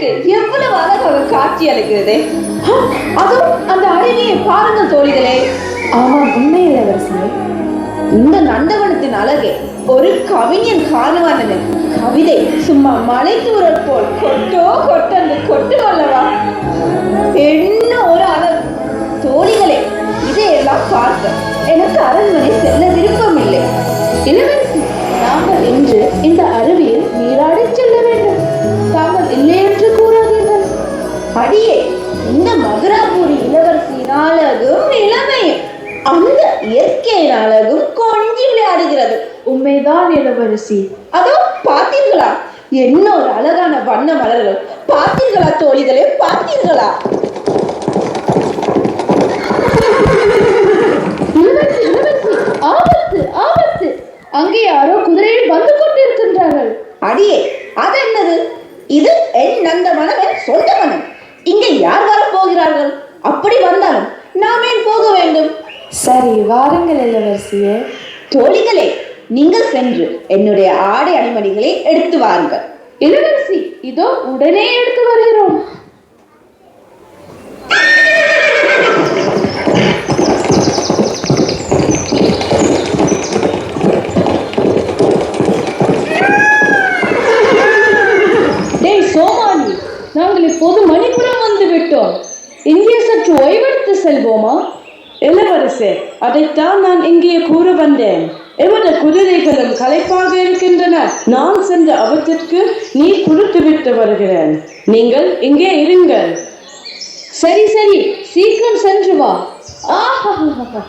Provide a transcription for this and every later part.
கண்ணுக்கு எவ்வளவு அழகாக காட்சி அளிக்கிறது? அதோ அந்த அருவியை பாருங்கள் தோழிகளே. ஆமாம் உண்மை இளவரசே இந்த நந்தவனத்தின் அழகே ஒரு கவிஞன் காணுவானது கவிதை சும்மா மலை தூரல் போல் கொட்டோ கொட்டந்து கொட்டு அல்லவா என்ன ஒரு அழகு. தோழிகளே இதையெல்லாம் பார்க்க எனக்கு அரண்மனை செல்ல விருப்பமில்லை. இளவரசி நாங்கள் இன்று இந்த அருவியில் நீராடி செல்ல வேண்டும். தாங்கள் இல்லை அடியே இந்த மதுராபுரி இளவரசியின் அழகும் இளமையும் அந்த இயற்கையின் அழகும் கொஞ்சி விளையாடுகிறது. உண்மைதான் இளவரசி. அதோ பார்த்தீர்களா? என்ன ஒரு அழகான வண்ண மலர்கள். பார்த்தீர்களா தோழிகளே பார்த்தீர்களா? ஆபத்து ஆபத்து. அங்கே யாரோ குதிரையில் வந்து கொண்டிருக்கின்றார்கள். அடியே அது என்னது இது என் நந்தவனம் என் சொந்த மனம் இங்கே யார் வர போகிறார்கள் அப்படி வந்தாலும் நாம் ஏன் போக வேண்டும்? சரி வாருங்கள் இளவரசியே. தோழிகளே நீங்கள் சென்று என்னுடைய ஆடை அணிமணிகளை எடுத்து வாருங்கள். இளவரசி இதோ உடனே எடுத்து வருகிறோம். இங்கே சற்று ஓய்வெடுத்து செல்வோமா? இளவரசே அதைத்தான் நான் இங்கே கூற வந்தேன் எமது குதிரைகளும் களைப்பாக இருக்கின்றன. நான் சென்ற அவற்றிற்கு நீ கொடுத்து விட்டு வருகிறேன். நீங்கள் இங்கே இருங்கள். சரி சரி சீக்கிரம் சென்று வா. ஆஹாஹாஹாஹா.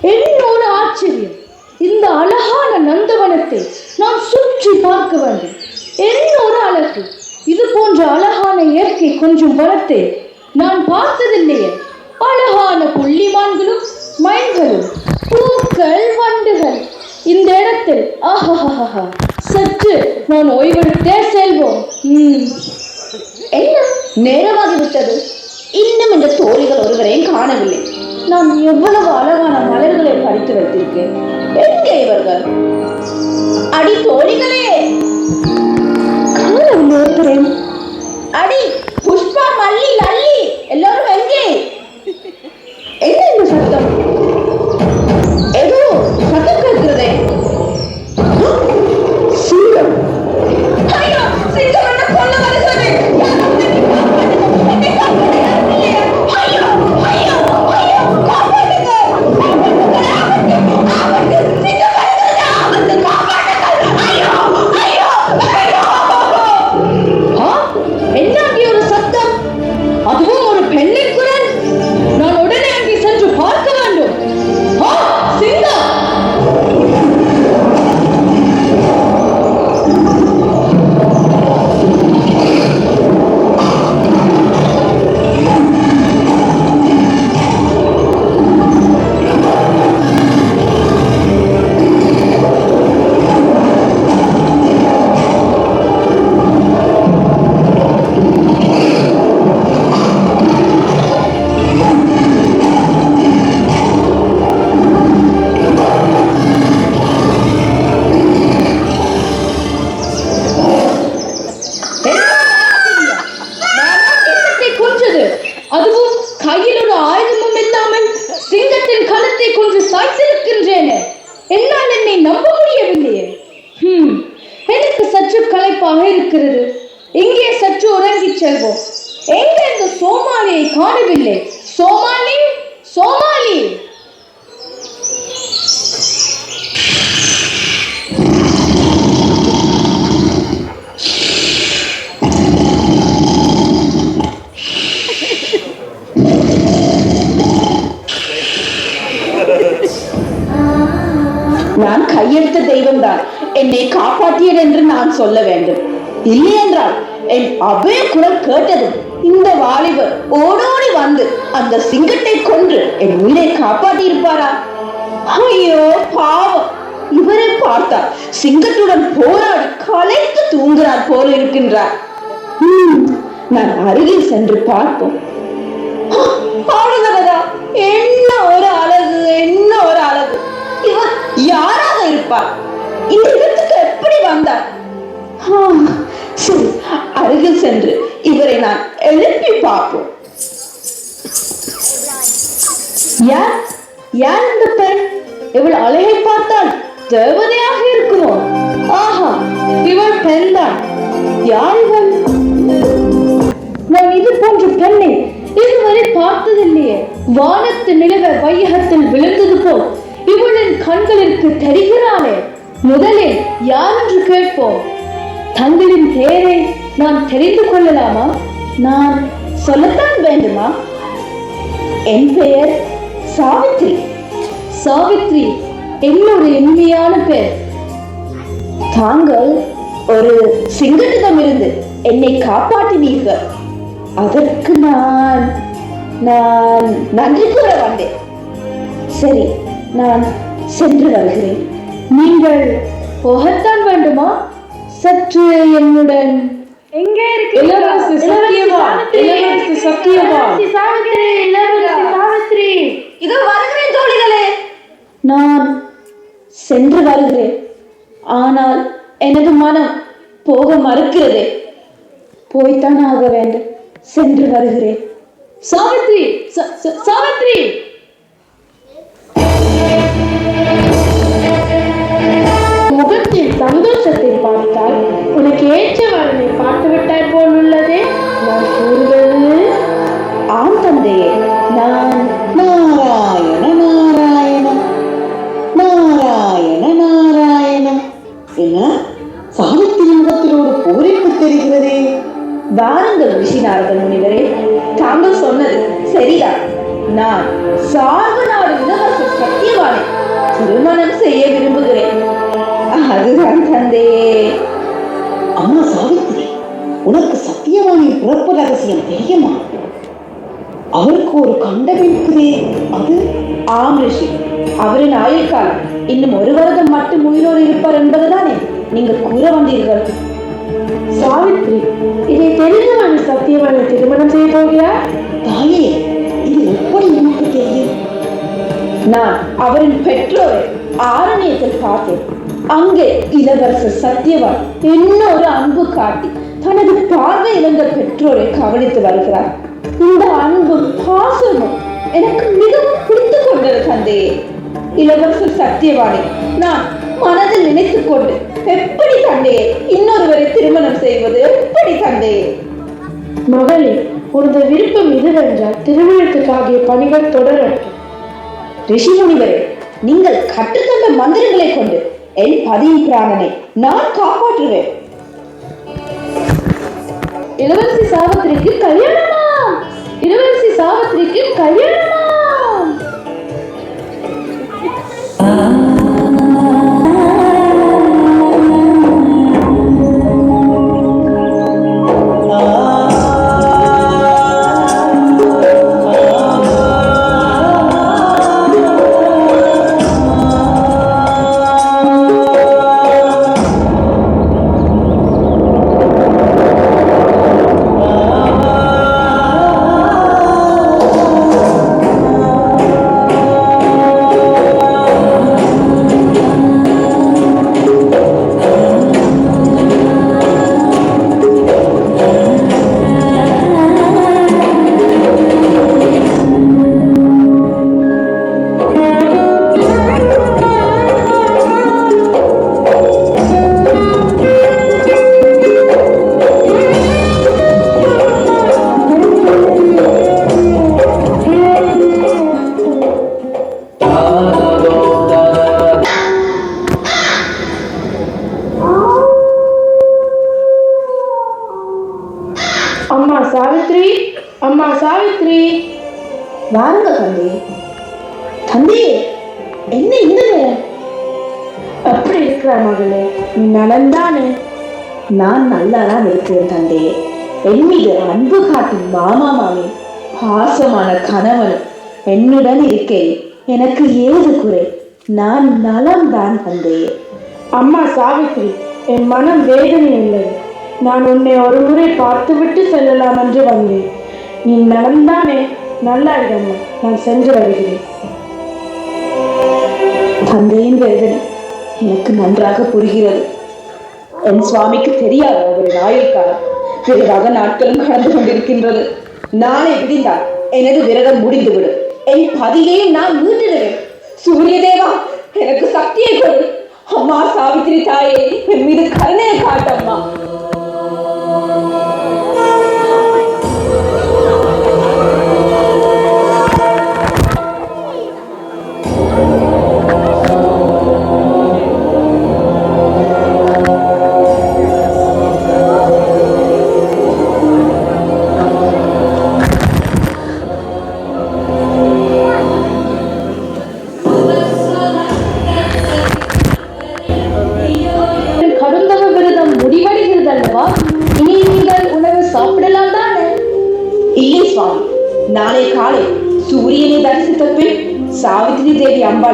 என்ன ஒரு ஆச்சரியம். இந்த அழகான நந்தவனத்தை நான் சுற்றி பார்க்க வேண்டும். என்ன ஒரு அழகு. இது போன்ற அழகான இயற்கை கொஞ்சம் வனத்தை நான் பார்த்ததில்லையே. அழகான புள்ளிமான்களும் மயில்களும் பூக்கள் வண்டுகள். இந்த இடத்தில் ஆஹா சற்று நான் ஓய்வெடுத்தே செல்வோம். ம். என்ன? நேரமாகிவிட்டது. இன்னும் இந்த தோழிகள் ஒருவரையும் காணவில்லை. நான் எவ்வளவு அழகான மலர்களை படித்து வைத்திருக்கேன். எங்கே இவர்கள்? அடி தோழிகளே! நான் கையெடுத்த தெய்வம்தான். என்னை காப்பாற்றியது என்று நான் சொல்ல வேண்டும். இல்லை என்றால் என் அபய குரல் கேட்டதும் இந்த வாலிபர் ஓடோடி வந்து அந்த சிங்கத்தை கொன்று என் உயிரை காப்பாற்றி இருப்பாரா ஐயோ பாவம். இவரை பார்த்தார் சிங்கத்துடன் போராடி கலைத்து தூங்குறார் போல இருக்கின்றார். நான் அருகில் சென்று பார்ப்போம். என்ன ஒரு அழகு என்ன ஒரு அழகு. இவர் யாராக இருப்பார் இந்த இடத்துக்கு எப்படி வந்தார் சரி அருகில் சென்று இவரை நான் எழுப்பி பார்ப்போம். யார்? யார் இந்த பெண்? இவள் அழகை பார்த்தால் தேவதையாக இருக்குமோ? ஆஹா இவள் பெண்தான். யார் இவள்? நான் இது போன்ற பெண்ணை இதுவரை பார்த்ததில்லையே. வானத்து நிலவ வையகத்தில் விழுந்தது போல். இவளின் கண்களிற்கு தெரிகிறாளே முதலில் யார் என்று கேட்போம். தங்களின் பெயரை நான் தெரிந்து கொள்ளலாமா? நான் சொல்லத்தான் வேண்டுமா? என் பெயர் சாவித்ரி. சாவித்ரி என்னோட இனிமையான பெயர் தாங்கள் ஒரு சிங்கத்திடமிருந்து என்னை காப்பாற்றினீர்கள். அதற்கு நான் நான் நன்றி கூற வந்தேன். சரி நான் சென்று வருகிறேன். நீங்கள் போகத்தான் வேண்டுமா? சற்று என்னுடன். எங்கே இளவரசி சத்தியவான், இளவரசி சத்தியவான். சாவித்ரி இளவரசி சாவித்ரி இதோ வருகிறேன் தோழிகளே. நான் சென்று வருகிறேன். ஆனால் எனது மனம் போக மறுக்கிறதே. போய்த்தான் ஆக வேண்டும். சென்று வருகிறேன். சாவித்ரி ச- ச- சாவித்ரி நான் கூறுவது ஆம் தந்தையே நான் நாராயண நாராயணம். நாராயண நாராயணம் என்ன சாவித்திரி முகத்தில் ஒரு பூரிப்பு தெரிகிறதே. வாருங்கள் ரிஷிநாரதன் முனிவரே. தாங்கள் சொன்னது சரிதான். நான் சார்பு நாடு இளவரசர் சத்தியவானை திருமணம் செய்ய விரும்புகிறேன். அதுதான் தந்தையே. அம்மா சாவித்திரி உனக்கு சத்தியவானின் பிறப்பு ரகசியம் தெரியுமா? அவருக்கு ஒரு கண்டம் இருக்குதே அது ஆம் ரிஷி. அவரின் ஆயுட்காலம் இன்னும் ஒரு வருடம் மட்டும் உயிரோடு இருப்பார் என்பதுதானே நீங்கள் கூற வந்தீர்கள். சாவித்ரி இதை தெரிந்தவன் சத்தியவனை திருமணம் செய்ய போகிறார்? தாயே இது எப்படி எனக்கு தெரியும்? நான் அவரின் பெற்றோரை ஆரண்யத்தில் பார்த்தேன். அங்கே இளவரசர் சத்யவான் இன்னொரு அன்பு காட்டி தனது பார்வை இழந்த பெற்றோரை கவனித்து வருகிறார். இந்த அன்பும் பாசமும் எனக்கு மிகவும் பிடித்து கொண்டது தந்தையே. இளவரசர் சத்யவானை நான் மனதில் நினைத்துக் கொண்டு எப்படி தந்தையே இன்னொருவரை திருமணம் செய்வது எப்படி தந்தையே? மகளே உனது விருப்பம் இதுவென்றால் திருமணத்துக்காகிய பணிகள் தொடரட்டும். ரிஷி முனிவரே நீங்கள் கற்றுத்தந்த மந்திரங்களை கொண்டு என் பதியின் பிராணனை நான் காப்பாற்றுவேன். இளவரசி சாவித்திரிக்கு கல்யாணமா? இளவரசி சாவித்திரிக்கு கல்யாணம்? வாருங்க தந்தி தந்தி என்ன இந்த நேரம்? இருக்கிற மகளே நீ நலன்தானே? நான் நல்லாதான் இருக்கிறேன் தந்தையே என் மீது அன்பு காட்டும் மாமா மாமி பாசமான கணவனும் என்னுடன் இருக்கேன். எனக்கு ஏது குறை? நான் நலம்தான் தந்தையே அம்மா சாவித்ரி என் மனம் வேதனை உள்ளது நான் உன்னை ஒரு முறை பார்த்துவிட்டு செல்லலாம் என்று வந்தேன். நீ நலம்தானே? நல்லா இடம்மா நான் சென்று வருகிறேன். தந்தையின் வேதனை எனக்கு நன்றாக புரிகிறது. என் சுவாமிக்கு தெரியாது அவரின் ஆயுள் காலம். விரைவாக நாட்களும் கடந்து கொண்டிருக்கின்றது. நாளை விடிந்தால் எனது விரதம் முடிந்துவிடும். என் பதியை நான் மீட்டிடுவேன் சூரிய தேவா எனக்கு சக்தியை கொடு. அம்மா சாவித்திரி தாயே என் மீது கருணையை காட்டம்மா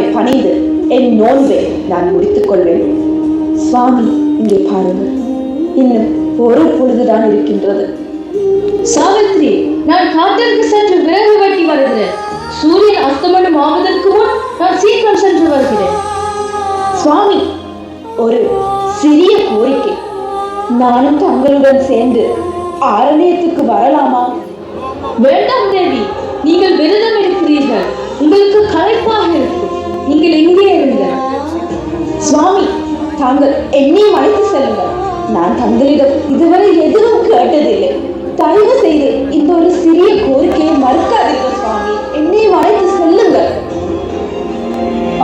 அம்பாளை பணிந்து என் நோன்பை நான் முடித்துக் கொள்வேன். சுவாமி இங்கே பாருங்கள். இன்னும் ஒரு பொழுதுதான் இருக்கின்றது. சாவித்ரி நான் காட்டிற்கு சென்று விறகு வெட்டி வருகிறேன். சூரியன் அஸ்தமனம் ஆவதற்கு முன் நான் சீக்கிரம் சென்று வருகிறேன். சுவாமி ஒரு சிறிய கோரிக்கை. நானும் தங்களுடன் சேர்ந்து ஆரண்யத்துக்கு வரலாமா? வேண்டாம் தேவி நீங்கள் விரதம் எடுக்கிறீர்கள் உங்களுக்கு களைப்பாக இருக்கும். நீங்கள் இங்கே இருங்கள். சுவாமி தாங்கள் என்னையும் அழைத்து செல்லுங்கள். நான் தங்களிடம் இதுவரை எதுவும் கேட்டதில்லை. தயவு செய்து இந்த ஒரு சிறிய கோரிக்கையை மறுக்காதீர்கள் சுவாமி. என்னையும் அழைத்து செல்லுங்கள்.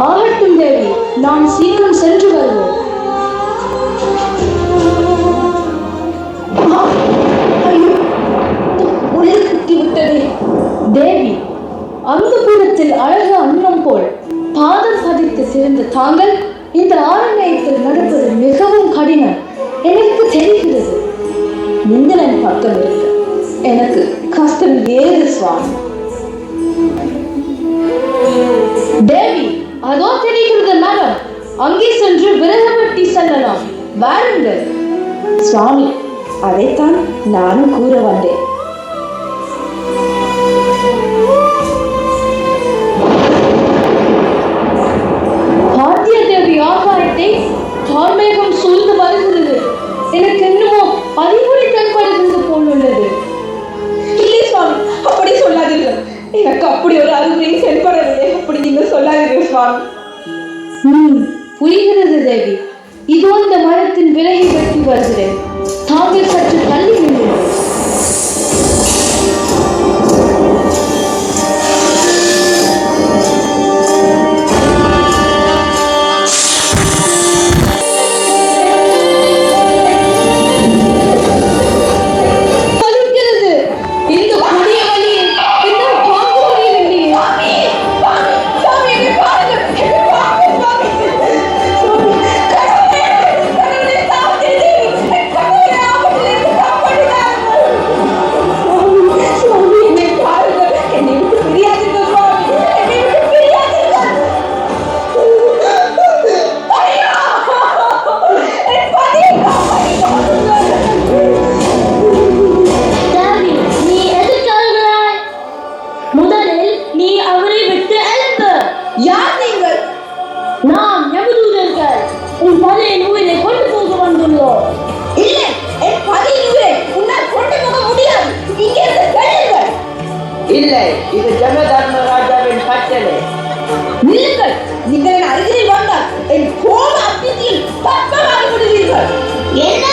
ஆகட்டும் தேவி நான் சீக்கிரம் சென்று வருவோம். தேவி அந்த அழகு அன்னம் போல் பாதம் பதித்து சிறந்த தாங்கள் இந்த ஆரண்யத்தில் நடப்பது மிகவும் கடினம். எனக்கு தெரிகிறது. முந்தனன் பக்கம் இருக்கு. எனக்கு கஷ்டம் ஏது சுவாமி. தேவி அதோ தெரிகிறது மேடம் அங்கே சென்று விறகு வெட்டி செல்லலாம். வாருங்கள். சுவாமி அதைத்தான் நானும் கூற வந்தேன். ஆகாயத்தை கார்மேகம் சூழ்ந்து வருகிறது. எனக்கு என்னமோ அறிகுறி தென்படுகிறது போல் உள்ளது இல்லை சுவாமி அப்படி சொல்லாதீர்கள். எனக்கு அப்படி ஒரு அறிகுறி செயல்படவில்லை அப்படி நீங்கள் சொல்லாதீர்கள் சுவாமி. புரிகிறது தேவி. இதோ இந்த மரத்தின் விலகி வெட்டி வருகிறேன். பதையின் உயிரை கொண்டு போக வந்துள்ளோம். இல்லை என் பதியுரை உன்னால் கொண்டு போக முடியாது. இங்கே இருந்து செல்லுங்கள் இல்லை இது ஜம தர்மராஜாவின் கட்டளை. நில்லுங்கள் நீங்கள் என் அருகில் வந்தால் என் கோப அத்தியில் பத்மமாகி விடுவீர்கள் என்ன?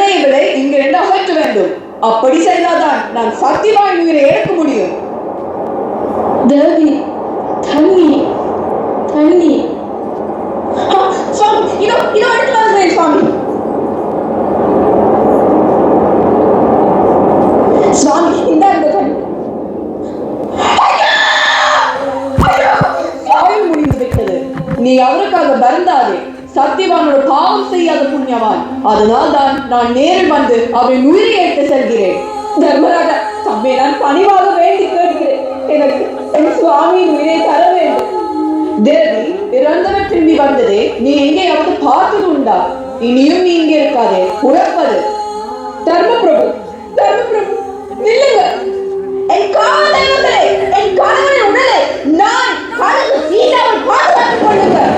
என்னை இங்கு என்ன அகற்ற வேண்டும்? அப்படி செய்தால்தான் நான் சத்தியவான் உயிரை எடுக்க முடியும். தேவி தண்ணி தண்ணி. சுவாமி இதோ இதோ எடுத்து நீ அவருக்காக வருந்தாதே. சத்தியவானோட பாவம் செய்யாத புண்ணியவான். அதனால் தான் நான் நேரில் வந்து அவன் உயிரை எடுத்து செல்கிறேன். தர்மராஜா தம்மை நான் பணிவாக வேண்டி கேட்கிறேன் எனக்கு என் சுவாமியின் உயிரை தர வேண்டும். தேவி இறந்தவர் திரும்பி வந்ததே நீ எங்கேயாவது பார்த்தது உண்டா இனியும் நீ இங்கே இருக்காதே. புறப்பது தர்மபிரபு தர்மபிரபு நில்லுங்க. என் காதலை என் கணவனின் உடலை நான் கடந்து சீதாவை பாதுகாத்துக் கொள்ளுங்கள்.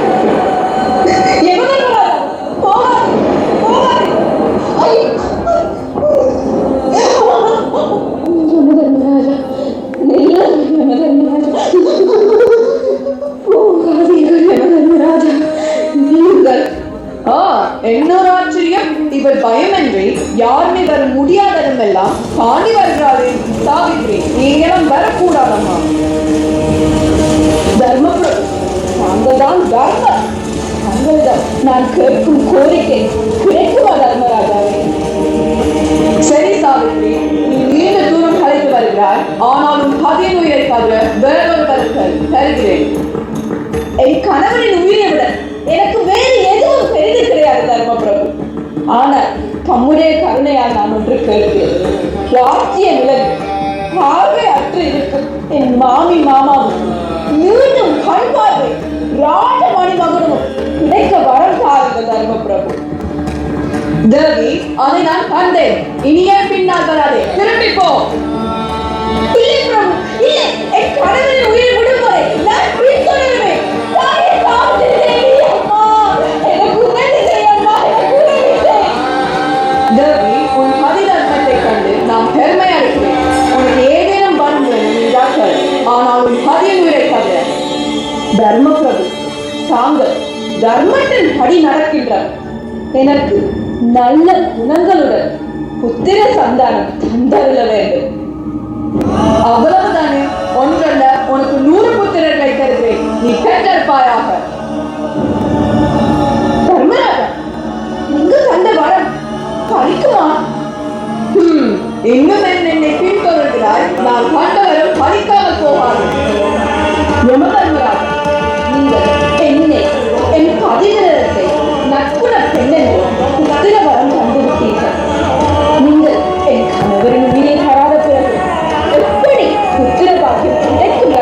இவர் பயமின்றி யாருமே வர முடியாததுமெல்லாம் தாண்டி வருகிறாரே சாவித்ரி நீங்களும் வரக்கூடாதம்மா. தர்மபுரம் தாங்கள்தான் தர்மம். தங்களிடம் நான் கேட்கும் கோரிக்கை கிடைக்குமா தர்மராஜாவே? சரி சாவித்ரி நீ நீண்ட தூரம் கலைத்து வருகிறாய். ஆனாலும் பதின் உயிரை தவிர வேறொரு கருக்கள் தருகிறேன். என் கணவனின் உயிரை விட எனக்கு வேறு எதுவும் பெரிது கிடையாது தர்மபிரபு ஆனால் தம்முடைய கருணையால் நான் ஒன்று கேட்கிறேன். ராஜ்ய நிலை பார்வை அற்று இருக்கும் என் மாமி மாமாவும் மீண்டும் கண் பார்வை ராஜமணி மகனும் கிடைக்க வரம் தாருங்க தர்மபிரபு தேவி அதை நான் கண்டேன். இனியே பின்னால் வராதே. திரும்பி போ. இல்லை பிரபு இல்லை. என் கடவுளின் உயிர் விடுமுறை. நான் பின்தொடருவேன் தர்மபிரபு தாங்கள் தர்மத்தின் படி நடக்கின்றார் எனக்கு நல்ல குணங்களுடன் புத்திர சந்தானம் தந்தருள வேண்டும். அவ்வளவுதானே? ஒன்றல்ல உனக்கு நூறு புத்திரர் தருகிறேன் நீ பெற்றிருப்பாயாக தர்மராஜா நீங்க கண்ட வரம்? பலிக்குமா ஹம், இன்னும் என்னை பின்தொடர்கிறாய் நான் கண்ட பறிக்காமல் போவார்கள் போகாது யமதர்மராஜா பதிவிரத்தை நட்புண பெண்ணென்று புத்திர வரம் நீங்கள் என் கணவரின் உயிரை தராத பிறகு எப்படி புத்திர பாக்கியம் கிடைக்கும்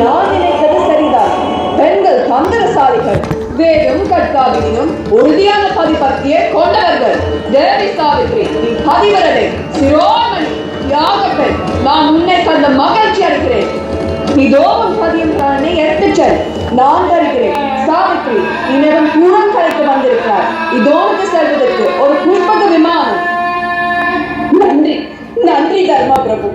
நான் நினைத்தது சரிதான் பெண்கள் தந்திரசாலிகள் வேகம் கற்காவினும் உறுதியான பதிபக்தியை கொண்டவர்கள் தேவி சாவித்ரி பதிவரதை சிரோமணி யாக நான் உன்னை கண்ட மகிழ்ச்சி அடைகிறேன் இதோ உன் பதியும் பிராணனை எடுத்துச் செல் நான் தருகிறேன். சாவித்ரி இன்னும் பூரம் கலைக்கு வந்திருக்கிறார். இதோனுக்கு செல்வதற்கு ஒரு புஷ்பக விமானம். நன்றி நன்றி தர்மா பிரபு.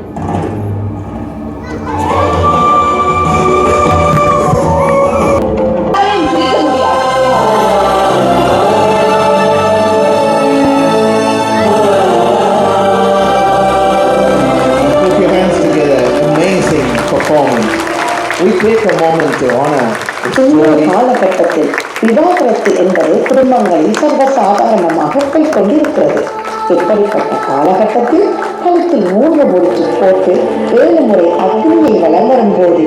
காலகட்டத்தில் விவாகரத்து என்பது குடும்பங்களில் சர்வசாதாரணமாக போய்கொண்டிருக்கிறது இப்படிப்பட்ட காலகட்டத்தில் கழுத்தில் மூன்று முடிச்சு போட்டு ஏழு முறை அக்னியை வழங்கரும் போது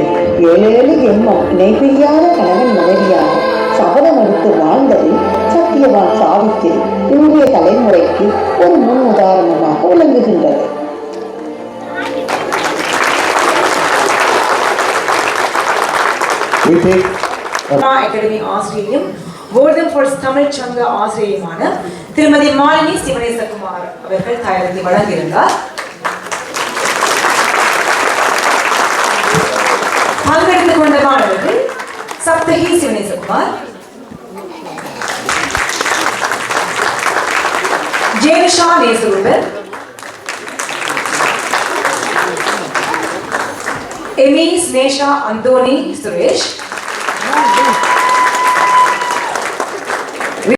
ஏழேழு எண்ணம் இணைபிரியாத கணவன் மனைவியாக சபதம் எடுத்து வாழ்ந்ததில் சத்தியவான் சாவித்திரி இந்திய தலைமுறைக்கு ஒரு முன் உதாரணமாக விளங்குகின்றது. We take கலா அகாடமி ஆசிரியையும் கோல்டன் ஃபோர்ஸ் தமிழ் சங்க ஆசிரியருமான திருமதி மாலினி சிவனேசகுமார் அவர்கள் தயாரித்து வழங்கியிருந்தார். பங்கெடுத்துக் கொண்ட மாணவர்கள் சப்தகி சிவனேசகுமார் ஜேனிஷா நேசருடன் எமி ஸ்னேஷா அந்தோனி சுரேஷ்